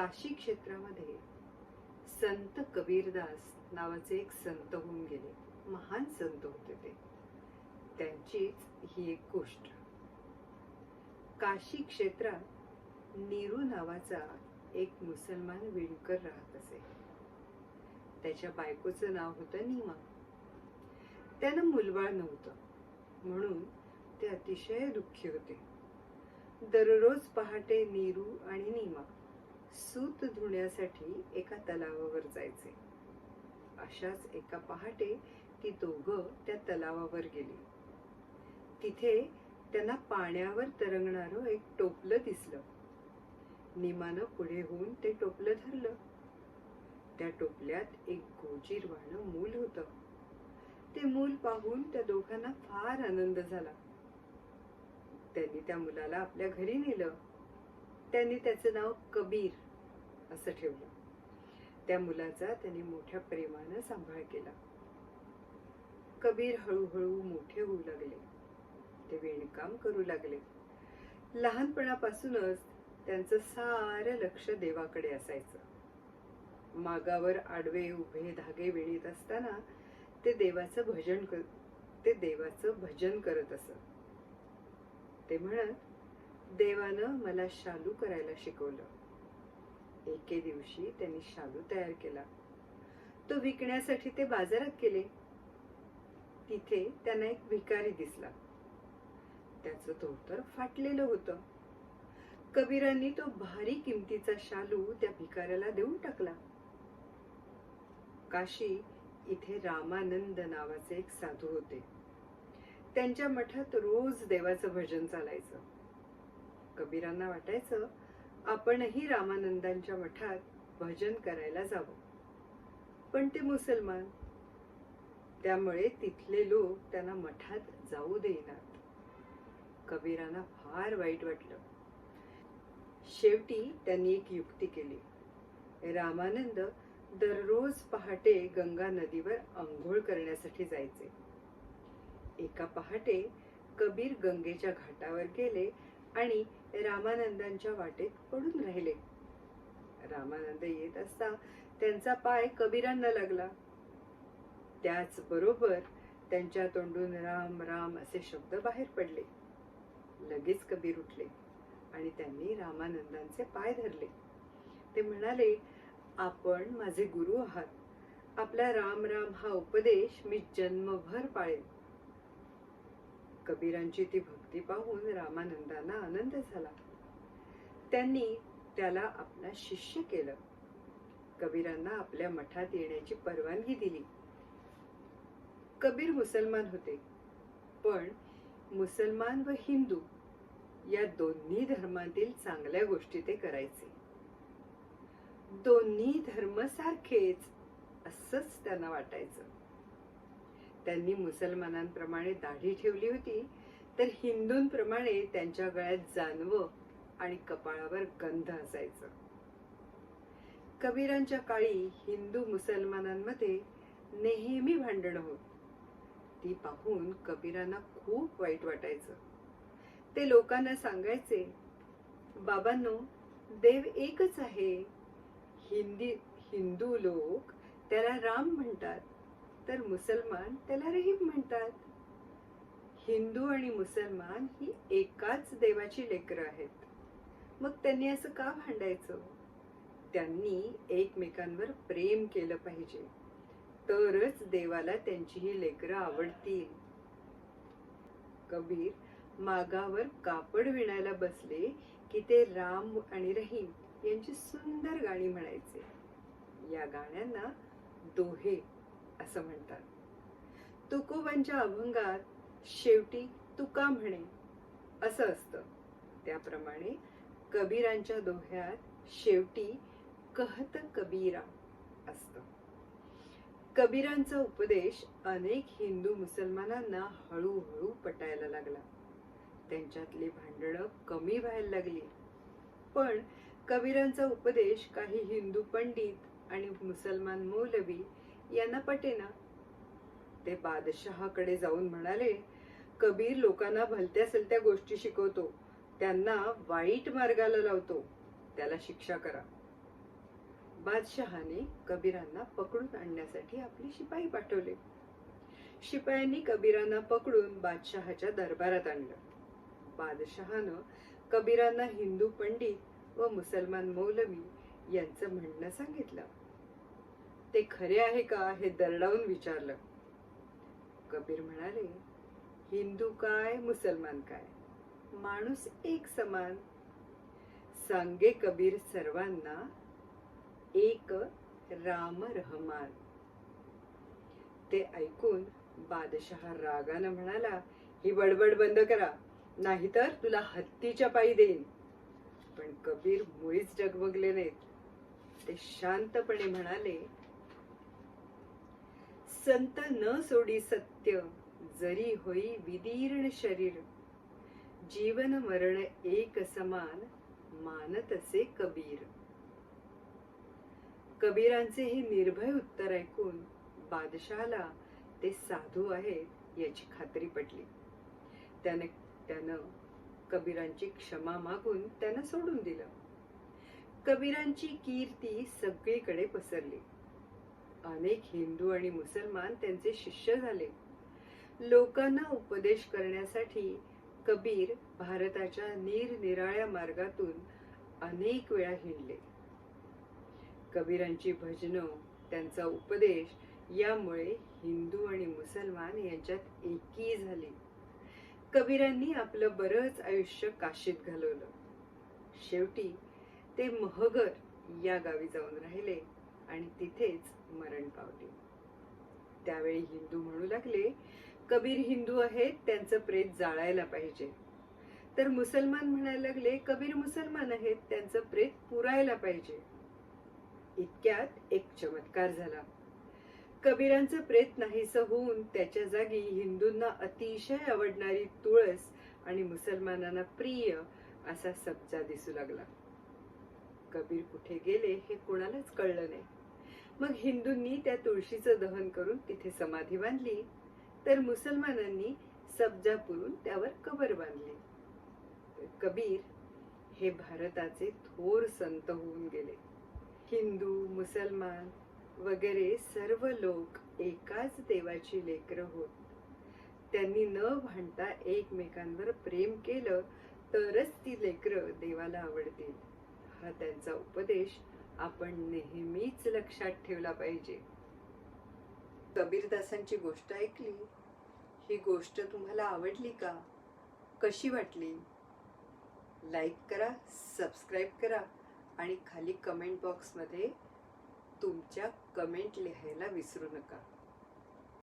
काशी क्षेत्रामध्ये संत कबीरदास नावाचे एक संत होऊन गेले. महान संत होते ते. त्यांचीच ही एक गोष्ट. काशी क्षेत्रात नीरू नावाचा एक मुसलमान विणकर राहत असे. त्याच्या बायकोचं नाव होतं नीमा. त्यानं मुलबाळ नव्हतं. म्हणून ते अतिशय दुःखी होते. दररोज पहाटे नीरू आणि नीमा सूत धुण्यासाठी एका तलावावर जायचे. अशाच एका पहाटे ती दोघं त्या तलावावर गेली. तिथे त्यांना पाण्यावर तरंगणारं एक टोपलं दिसलं. निमानं पुढे होऊन ते टोपलं धरलं. त्या टोपल्यात एक गोजीरवाणं मूल होतं. ते मूल पाहून त्या दोघांना फार आनंद झाला. त्यांनी त्या मुलाला आपल्या घरी नेलं. त्यांनी त्याचं नाव कबीर. असं ठेवलं. त्या मुलाचा त्यांनी मोठ्या प्रेमानं सांभाळ केला. कबीर हळूहळू मोठे होऊ लागले. ते विणकाम करू लागले. लहानपणापासूनच त्यांचं सारं लक्ष देवाकडे असायचं. मागावर आडवे उभे धागे विणीत असताना ते देवाचं भजन कर ते देवाचं भजन करत असत. ते म्हणत देवानं मला शालू करायला शिकवलं. एके दिवशी त्यांनी शालू तयार केला. तो विकण्यासाठी ते बाजारात गेले. तिथे त्यांना एक भिकारी दिसला. त्याचं धोतर फाटलेलं होतं. कबीरांनी तो भारी किमतीचा शालू त्या भिकाऱ्याला देऊन टाकला. काशी इथे रामानंद नावाचे एक साधू होते. त्यांच्या मठात रोज देवाचं भजन चालायचं. कबीरांना वाटायचं आपणही रामानंदांच्या मठात भजन करायला जावं. पण ते मुसलमान. त्यामुळे तिथले लोक त्यांना मठात जाऊ देईनात. कबीरांना फार वाईट वाटलं. शेवटी त्यांनी एक युक्ती केली. रामानंद दररोज पहाटे गंगा नदीवर आंघोळ करण्यासाठी जायचे. एका पहाटे कबीर गंगेच्या घाटावर गेले आणि रामानंदांच्या वाटेत पडून राहिले. रामानंद येत असता त्यांचा पाय कबीरांना लागला. त्याचबरोबर त्यांच्या तोंडून राम राम असे शब्द बाहेर पडले. लगेच कबीर उठले आणि त्यांनी रामानंदांचे पाय धरले. ते म्हणाले आपण माझे गुरु आहात. आपला राम राम हा उपदेश मी जन्मभर पाळेन. कबीरांची ती भक्ती पाहून रामानंदांना आनंद झाला. त्यांनी त्याला आपला शिष्य केलं. कबीरांना आपल्या मठात येण्याची परवानगी दिली. कबीर मुसलमान होते पण मुसलमान व हिंदू या दोन्ही धर्मातील चांगल्या गोष्टी ते करायचे. दोन्ही धर्म सारखेच असंच त्यांना वाटायचं. त्यांनी मुसलमानांप्रमाणे दाढी ठेवली होती तर हिंदूंप्रमाणे त्यांच्या गळ्यात जानवं आणि कपाळावर गंध असायचं. कबीरांच्या काळी हिंदू मुसलमानांमध्ये नेहमी भांडणं होत. ती पाहून कबीरांना खूप वाईट वाटायचं. ते लोकांना सांगायचे बाबांनो देव एकच आहे. हिंदी हिंदू लोक त्याला राम म्हणतात. तर मुसलमान त्याला रहीम म्हणतात. हिंदू आणि मुसलमान ही एकाच देवाची लेकरं आहेत. मग त्यांनी असं का भांडायचं? त्यांनी एकमेकांवर प्रेम केलं पाहिजे. तरच देवाला त्यांची ही लेकरं आवडतील. कबीर मागावर कापड विणायला बसले की ते राम आणि रहीम यांची सुंदर गाणी म्हणायचे. या गाण्यांना दोहे असं म्हणतात. तुकोबांच्या अभंगात शेवटी तुका म्हणे असं असतं. त्याप्रमाणे कबीरांच्या दोह्यात शेवटी कहत कबीरा असत. कबीरांचा उपदेश अनेक हिंदू मुसलमानांना हळूहळू पटायला लागला. त्यांच्यातली भांडणं कमी व्हायला लागली. पण कबीरांचा उपदेश काही हिंदू पंडित आणि मुसलमान मौलवी यांना पटेना. ते बादशहाकडे जाऊन म्हणाले कबीर लोकांना भलत्या सलत्या गोष्टी शिकवतो. त्यांना वाईट मार्गाला लावतो. त्याला शिक्षा करा. बादशहाने कबीरांना पकडून आणण्यासाठी आपले शिपाई पाठवले. शिपायांनी कबीरांना पकडून बादशहाच्या दरबारात आणलं. बादशहानं कबीरांना हिंदू पंडित व मुसलमान मौलवी यांचं म्हणणं सांगितलं. ते खरे आहे का हे दरडावून विचारलं. कबीर म्हणाले हिंदू काय मुसलमान काय? माणूस एक समान. सांगे कबीर सर्वांना एक राम रहमान. ते ऐकून बादशहा रागानं म्हणाला ही बडबड बंद करा नाहीतर तुला हत्तीच्या पायी देईन. पण कबीर मुळीच डगमगले नाहीत. ते शांतपणे म्हणाले संत न सोडी सत्य जरी होई विदीर्ण शरीर जीवन मरण एक समान मानतसे कबीर. कबीरांचे हे निर्भय उत्तर ऐकून बादशहाला ते साधू आहेत याची खात्री पटली. त्याने त्यानं कबीरांची क्षमा मागून त्यांना सोडून दिलं. कबीरांची कीर्ती सगळीकडे पसरली. अनेक हिंदू आणि मुसलमान त्यांचे शिष्य झाले. लोकांना उपदेश करण्यासाठी कबीर भारताच्या निरनिराळ्या मार्गातून अनेक वेळा हिंडले. कबीरांची भजनं त्यांचा उपदेश यामुळे हिंदू आणि मुसलमान यांच्यात एकी झाली. कबीरांनी आपलं बरंच आयुष्य काशीत घालवलं. शेवटी ते महगर या गावी जाऊन राहिले. आणि तिथेच मरण पावले. त्यावेळी हिंदू म्हणू लागले कबीर हिंदू आहेत त्यांचं प्रेत जाळायला पाहिजे. तर मुसलमान म्हणायला लागले कबीर मुसलमान आहेत त्यांचं प्रेत पुरायला पाहिजे. इतक्यात एक चमत्कार झाला. कबीरांचं प्रेत नाहीसं होऊन त्याच्या जागी हिंदूंना अतिशय आवडणारी तुळस आणि मुसलमानांना प्रिय असा सब्जा दिसू लागला. कबीर कुठे गेले हे कोणालाच कळलं नाही. मग हिंदूंनी त्या तुळशीचं दहन करून तिथे समाधी बांधली. तर मुसलमानांनी सब्जा पुरून त्यावर कबर बांधली. कबीर हे भारताचे थोर संत होऊन गेले. हिंदू मुसलमान वगैरे सर्व लोक एकाच देवाची लेकरं होत. त्यांनी न भांडता एकमेकांवर प्रेम केलं तरच ती लेकरं देवाला आवडतील. हा त्यांचा उपदेश आपण नेहमीच लक्षात ठेवला पाहिजे. कबीरदासांची गोष्ट ऐकली. ही गोष्ट तुम्हाला आवडली का? कशी वाटली? लाईक करा सबस्क्राईब करा आणि खाली कमेंट बॉक्समध्ये तुमच्या कमेंट लिहायला विसरू नका.